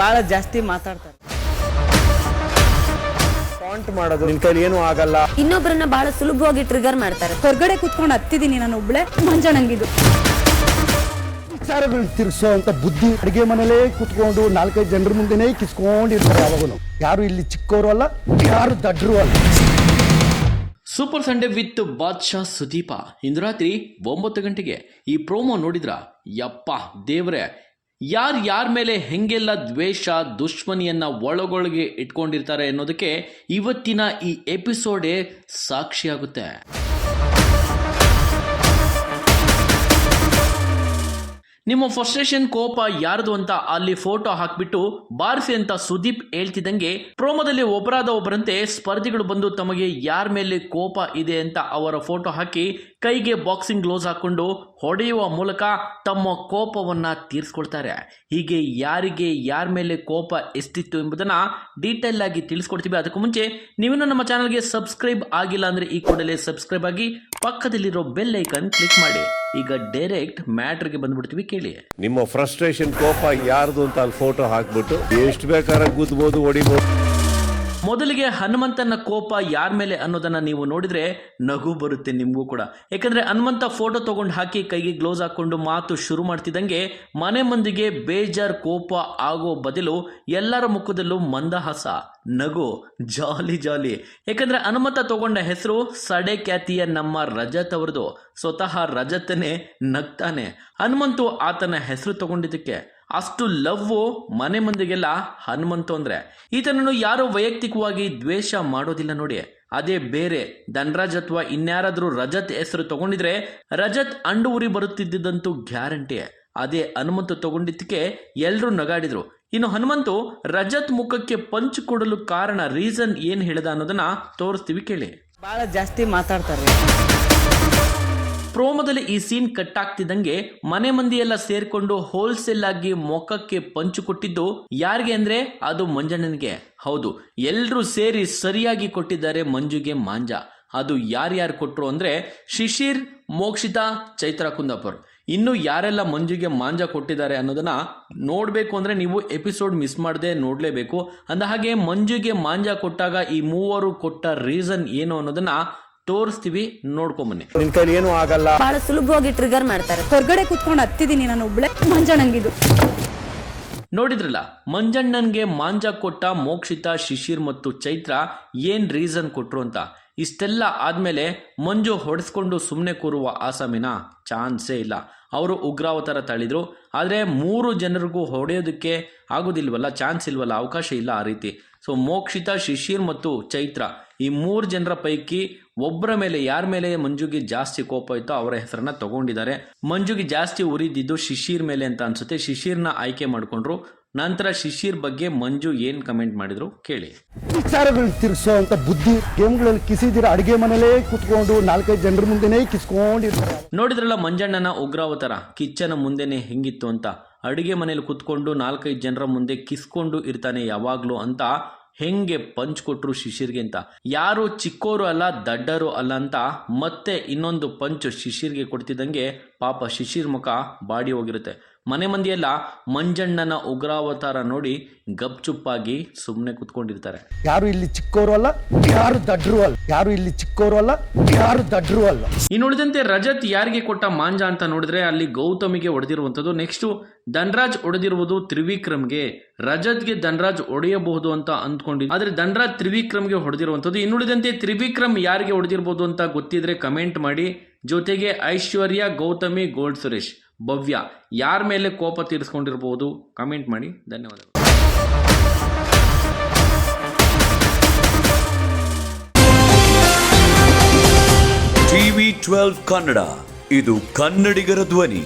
ಭಾಳ ಜಾಸ್ತಿ ಮಾತಾಡ್ತಾರೆ. ಕಾಂಟ್ ಮಾಡೋದು. ನಿನ್ ಕೈಲಿ ಏನು ಆಗಲ್ಲ. ಇನ್ನೊಬ್ಬರನ್ನ ಬಹಳ ಸುಲಭವಾಗಿ ಟ್ರಿಗರ್ ಮಾಡ್ತಾರೆ. ಹೊರಗಡೆ ಕುತ್ಕೊಂಡು ಹತ್ತಿದೀನಿ ನಾನು ಒಬ್ಳೆ ಮಂಜಣ್ಣಂಗಿದು ವಿಚಾರಗಳು ತಿರ್ಸೋ ಅಂತ ಬುದ್ಧಿ ಅಡಿಗೆ ಮನೇಲೇ ಕುತ್ಕೊಂಡು ನಾಲ್ಕೈದು ಜನರ ಮುಂದೆನೇ ಕಿಸ್ಕೊಂಡಿರ್ತಾರೆ ಯಾವಾಗಲೂ ಯಾರು ಇಲ್ಲಿ ಚಿಕ್ಕವರು ಅಲ್ಲ ಯಾರು ದಡ್ರು ಅಲ್ಲ. Super Sunday with Badshah Sudeepa ಇಂದು ರಾತ್ರಿ ಒಂಬತ್ತು ಗಂಟೆಗೆ ಈ ಪ್ರೋಮೋ ನೋಡಿದ್ರ? ಯಪ್ಪ ದೇವ್ರೆ ಯಾರು ಯಾರ ಮೇಲೆ ಹೆಂಗೆಲ್ಲ ದ್ವೇಷ ದುಶ್ಮನಿಯನ್ನ ಒಳಗೊಳಗೆ ಇಟ್ಕೊಂಡಿರ್ತಾರೆ ಅನ್ನೋದಕ್ಕೆ ಇವತ್ತಿನ ಈ ಎಪಿಸೋಡೇ ಸಾಕ್ಷಿಯಾಗುತ್ತೆ. ನಿಮ್ಮ ಫ್ರಸ್ಟ್ರೇಷನ್ ಕೋಪ ಯಾರದು ಅಂತ ಅಲ್ಲಿ ಫೋಟೋ ಹಾಕ್ಬಿಟ್ಟು ಬಾರಿಸಿ ಅಂತ ಸುದೀಪ್ ಹೇಳ್ತಿದ್ದಂಗೆ ಪ್ರೋಮೋದಲ್ಲಿ ಒಬ್ಬರಾದ ಒಬ್ಬರಂತೆ ಸ್ಪರ್ಧಿಗಳು ಬಂದು ತಮಗೆ ಯಾರ ಮೇಲೆ ಕೋಪ ಇದೆ ಅಂತ ಅವರ ಫೋಟೋ ಹಾಕಿ ಕೈಗೆ ಬಾಕ್ಸಿಂಗ್ ಗ್ಲೋಸ್ ಹಾಕೊಂಡು ಹೊಡೆಯುವ ಮೂಲಕ ತಮ್ಮ ಕೋಪವನ್ನ ತೀರಿಸ್ಕೊಳ್ತಾರೆ. ಹೀಗೆ ಯಾರಿಗೆ ಯಾರ ಮೇಲೆ ಕೋಪ ಎಷ್ಟಿತ್ತು ಎಂಬುದನ್ನ ಡೀಟೇಲ್ ಆಗಿ ತಿಳಿಸ್ಕೊಡ್ತೀವಿ. ಅದಕ್ಕೂ ಮುಂಚೆ ನೀವಿನ್ನೂ ನಮ್ಮ ಚಾನಲ್ಗೆ ಸಬ್ಸ್ಕ್ರೈಬ್ ಆಗಿಲ್ಲ ಅಂದ್ರೆ ಈ ಕೂಡಲೇ ಸಬ್ಸ್ಕ್ರೈಬ್ ಆಗಿ ಪಕ್ಕದಲ್ಲಿರೋ ಬೆಲ್ ಐಕನ್ ಕ್ಲಿಕ್ ಮಾಡಿ. ಈಗ ಡೈರೆಕ್ಟ್ ಮ್ಯಾಟ್ರಿಗೆ ಬಂದ್ಬಿಡ್ತೀವಿ ಕೇಳಿ. ನಿಮ್ಮ ಫ್ರಸ್ಟ್ರೇಷನ್ ಕೋಪ ಯಾರ್ದು ಅಂತ ಅಲ್ಲಿ ಫೋಟೋ ಹಾಕ್ಬಿಟ್ಟು, ಎಷ್ಟು ಬೇಕಾದ್ರೆ ಗುದ್ಬೋದು, ಹೊಡಿಬೋದು. ಮೊದಲಿಗೆ ಹನುಮಂತನ ಕೋಪ ಯಾರ ಮೇಲೆ ಅನ್ನೋದನ್ನ ನೀವು ನೋಡಿದ್ರೆ ನಗು ಬರುತ್ತೆ ನಿಮಗೂ ಕೂಡ. ಯಾಕಂದ್ರೆ ಹನುಮಂತ ಫೋಟೋ ತಗೊಂಡು ಹಾಕಿ ಕೈಗೆ ಗ್ಲೋಸ್ ಹಾಕೊಂಡು ಮಾತು ಶುರು ಮಾಡ್ತಿದ್ದಂಗೆ ಮನೆ ಮಂದಿಗೆ ಬೇಜಾರ್ ಕೋಪ ಆಗೋ ಬದಲು ಎಲ್ಲರ ಮುಖದಲ್ಲೂ ಮಂದಹಾಸ, ನಗು, ಜಾಲಿ ಜಾಲಿ. ಯಾಕಂದ್ರೆ ಹನುಮಂತ ತಗೊಂಡ ಹೆಸರು ಸಡೆ ಖ್ಯಾತಿಯ ನಮ್ಮ ರಜತ್ ಅವರದು ಸ್ವತಃ ರಜತನೇ ನಗ್ತಾನೆ. ಹನುಮಂತು ಆತನ ಹೆಸರು ತಗೊಂಡಿದ್ದಕ್ಕೆ ಅಷ್ಟು ಲವ್ ಮನೆ ಮಂದಿಗೆಲ್ಲ ಹನುಮಂತು ಅಂದ್ರೆ. ಈತನನ್ನು ಯಾರು ವೈಯಕ್ತಿಕವಾಗಿ ದ್ವೇಷ ಮಾಡೋದಿಲ್ಲ ನೋಡಿ. ಅದೇ ಬೇರೆ, ಧನರಾಜ್ ಅಥವಾ ಇನ್ಯಾರಾದ್ರೂ ರಜತ್ ಹೆಸರು ತಗೊಂಡಿದ್ರೆ ರಜತ್ ಅಂಡು ಉರಿ ಬರುತ್ತಿದ್ದಂತೂ ಗ್ಯಾರಂಟಿ. ಅದೇ ಹನುಮಂತು ತಗೊಂಡಿದ್ದಕ್ಕೆ ಎಲ್ಲರೂ ನಗಾಡಿದ್ರು. ಇನ್ನು ಹನುಮಂತು ರಜತ್ ಮುಖಕ್ಕೆ ಪಂಚ್ ಕೊಡಲು ಕಾರಣ, ರೀಸನ್ ಏನ್ ಹೇಳಿದ ಅನ್ನೋದನ್ನ ತೋರಿಸ್ತೀವಿ ಕೇಳಿ. ಬಹಳ ಜಾಸ್ತಿ ಮಾತಾಡ್ತಾರೆ. ಪ್ರೋಮೋದಲ್ಲಿ ಈ ಸೀನ್ ಕಟ್ ಆಗ್ತಿದ್ದಂಗೆ ಮನೆ ಮಂದಿ ಎಲ್ಲ ಸೇರ್ಕೊಂಡು ಹೋಲ್ಸೇಲ್ ಆಗಿ ಮೊಕ್ಕಕ್ಕೆ ಪಂಚು ಕೊಟ್ಟಿದ್ದು ಯಾರಿಗೆ ಅಂದ್ರೆ ಅದು ಮಂಜಣ್ಣನಿಗೆ. ಹೌದು ಎಲ್ಲರೂ ಸೇರಿ ಸರಿಯಾಗಿ ಕೊಟ್ಟಿದ್ದಾರೆ ಮಂಜುಗೆ ಮಾಂಜ. ಅದು ಯಾರ್ಯಾರು ಕೊಟ್ಟರು ಅಂದ್ರೆ ಶಿಶಿರ್, ಮೋಕ್ಷಿತಾ, ಚೈತ್ರ, ಕುಂದಾಪುರ್. ಇನ್ನು ಯಾರೆಲ್ಲ ಮಂಜುಗೆ ಮಾಂಜ ಕೊಟ್ಟಿದ್ದಾರೆ ಅನ್ನೋದನ್ನ ನೋಡ್ಬೇಕು ಅಂದ್ರೆ ನೀವು ಎಪಿಸೋಡ್ ಮಿಸ್ ಮಾಡದೆ ನೋಡ್ಲೇಬೇಕು. ಅಂದ ಹಾಗೆ ಮಂಜುಗೆ ಮಾಂಜ ಕೊಟ್ಟಾಗ ಈ ಮೂವರು ಕೊಟ್ಟ ರೀಸನ್ ಏನು ಅನ್ನೋದನ್ನ ತೋರಿಸ್ತೀವಿ ನೋಡ್ಕೊಂಬನ್ನಿ ನಿನ್ ಕೈಲಿ ಏನೂ ಆಗಲ್ಲ. ಬಹಳ ಸುಲಭವಾಗಿ ಟ್ರಿಗರ್ ಮಾಡ್ತಾರೆ. ಹೊರಗಡೆ ಕುತ್ಕೊಂಡು ಹತ್ತಿದೀನಿ ನಾನು ಒಬ್ಳೆ ಮಂಜಣ್ಣಂಗಿದು. ನೋಡಿದ್ರಲ್ಲ ಮಂಜಣ್ಣನ್ಗೆ ಮಾಂಜ ಕೊಟ್ಟ ಮೋಕ್ಷಿತ ಶಿಶಿರ್ ಮತ್ತು ಚೈತ್ರ ಏನ್ ರೀಸನ್ ಕೊಟ್ರು ಅಂತ? ಇಷ್ಟೆಲ್ಲ ಆದ್ಮೇಲೆ ಮಂಜು ಹೊಡೆಸ್ಕೊಂಡು ಸುಮ್ಮನೆ ಕೂರುವ ಆಸಾಮಿನ ಚಾನ್ಸೇ ಇಲ್ಲ. ಅವರು ಉಗ್ರಾವತಾರ ತಳಿದ್ರು ಆದರೆ ಮೂರು ಜನರಿಗೂ ಹೊಡೆಯೋದಕ್ಕೆ ಆಗೋದಿಲ್ವಲ್ಲ ಚಾನ್ಸ್ ಇಲ್ವಲ್ಲ ಅವಕಾಶ ಇಲ್ಲ ಆ ರೀತಿ. ಸೊ ಮೋಕ್ಷಿತ ಶಿಶಿರ್ ಮತ್ತು ಚೈತ್ರ ಈ ಮೂರು ಜನರ ಪೈಕಿ ಒಬ್ಬರ ಮೇಲೆ ಯಾರ ಮೇಲೆ ಮಂಜುಗೆ ಜಾಸ್ತಿ ಕೋಪ ಇತ್ತೋ ಅವರ ಹೆಸರನ್ನ ತಗೊಂಡಿದ್ದಾರೆ. ಮಂಜುಗೆ ಜಾಸ್ತಿ ಉರಿದಿದ್ದು ಶಿಶಿರ್ ಮೇಲೆ ಅಂತ ಅನ್ಸುತ್ತೆ. ಶಿಶಿರ್ನ ಆಯ್ಕೆ ಮಾಡಿಕೊಂಡ್ರು. ನಂತರ ಶಿಶಿರ್ ಬಗ್ಗೆ ಮಂಜು ಏನ್ ಕಮೆಂಟ್ ಮಾಡಿದ್ರು ಕೇಳಿ. ವಿಚಾರಗಳು ತಿರ್ಸೋ ಅಂತ ಬುದ್ಧಿ ಗೇಮ್ಗಳಲ್ಲಿ ಕಿಸಿದಿರ ಅಡಿಗೆ ಮನೇಲೇ ಕುತ್ಕೊಂಡು ನಾಲ್ಕೈದು ಜನರ ಮುಂದೆನೇ ಕಿಸ್ಕೊಂಡಿರ್ತಾರೆ. ನೋಡಿದ್ರಲ್ಲ ಮಂಜಣ್ಣನ ಉಗ್ರಾವತಾರ? ಕಿಚ್ಚನ ಮುಂದೆನೆ ಹೆಂಗಿತ್ತು ಅಂತ? ಅಡುಗೆ ಮನೇಲಿ ಕುತ್ಕೊಂಡು ನಾಲ್ಕೈದು ಜನರ ಮುಂದೆ ಕಿಸ್ಕೊಂಡು ಇರ್ತಾನೆ ಯಾವಾಗ್ಲೂ ಅಂತ ಹೆಂಗೆ ಪಂಚ್ ಕೊಟ್ರು ಶಿಶಿರ್ಗೆ ಅಂತ. ಯಾರು ಚಿಕ್ಕೋರು ಅಲ್ಲ, ದಡ್ಡರು ಅಲ್ಲ ಅಂತ ಮತ್ತೆ ಇನ್ನೊಂದು ಪಂಚ್ ಶಿಶಿರ್ಗೆ ಕೊಡ್ತಿದ್ದಂಗೆ ಪಾಪ ಶಿಶಿರ್ ಮುಖ ಬಾಡಿ ಹೋಗಿರುತ್ತೆ. ಮನೆ ಮಂದಿಯೆಲ್ಲ ಮಂಜಣ್ಣನ ಉಗ್ರಾವತಾರ ನೋಡಿ ಗಪ್ಚುಪ್ಪಾಗಿ ಸುಮ್ಮನೆ ಕುತ್ಕೊಂಡಿರ್ತಾರೆ. ಯಾರು ಇಲ್ಲಿ ಚಿಕ್ಕವರು ಅಲ್ಲ ಯಾರು ದಡ್ರು ಅಲ್ಲ ಯಾರು ಇಲ್ಲಿ ಚಿಕ್ಕವರು ಅಲ್ಲ ಯಾರು ದಡ್ರು ಅಲ್ಲ. ಇನ್ನು ಉಳಿದಂತೆ ರಜತ್ ಯಾರಿಗೆ ಕೊಟ್ಟ ಮಾಂಜ ಅಂತ ನೋಡಿದ್ರೆ ಅಲ್ಲಿ ಗೌತಮಿಗೆ ಹೊಡೆದಿರುವಂಥದ್ದು ನೆಕ್ಸ್ಟ್ ಧನ್ರಾಜ್ ಹೊಡೆದಿರುವುದು ತ್ರಿವಿಕ್ರಮ್ಗೆ. ರಜತ್ಗೆ ಧನ್ರಾಜ್ ಹೊಡೆಯಬಹುದು ಅಂತ ಅಂದ್ಕೊಂಡಿದ್ದು. ಆದ್ರೆ ಧನ್ರಾಜ್ ತ್ರಿವಿಕ್ರಮ್ಗೆ ಹೊಡೆದಿರುವಂಥದ್ದು. ಇನ್ನುಳಿದಂತೆ ತ್ರಿವಿಕ್ರಮ್ ಯಾರಿಗೆ ಹೊಡೆದಿರಬಹುದು ಅಂತ ಗೊತ್ತಿದ್ರೆ ಕಮೆಂಟ್ ಮಾಡಿ. ಜೊತೆಗೆ ಐಶ್ವರ್ಯ ಗೌತಮಿ ಗೋಲ್ಡ್ ಸುರೇಶ್. ಭವ್ಯ. ಯಾರ ಮೇಲೆ ಕೋಪ ತೀರಿಸ್ಕೊಂಡಿರ್ಬೋದು ಕಮೆಂಟ್ ಮಾಡಿ. ಧನ್ಯವಾದಗಳು. ಟಿವಿ ಟ್ವೆಲ್ವ್ ಕನ್ನಡ ಇದು ಕನ್ನಡಿಗರ ಧ್ವನಿ.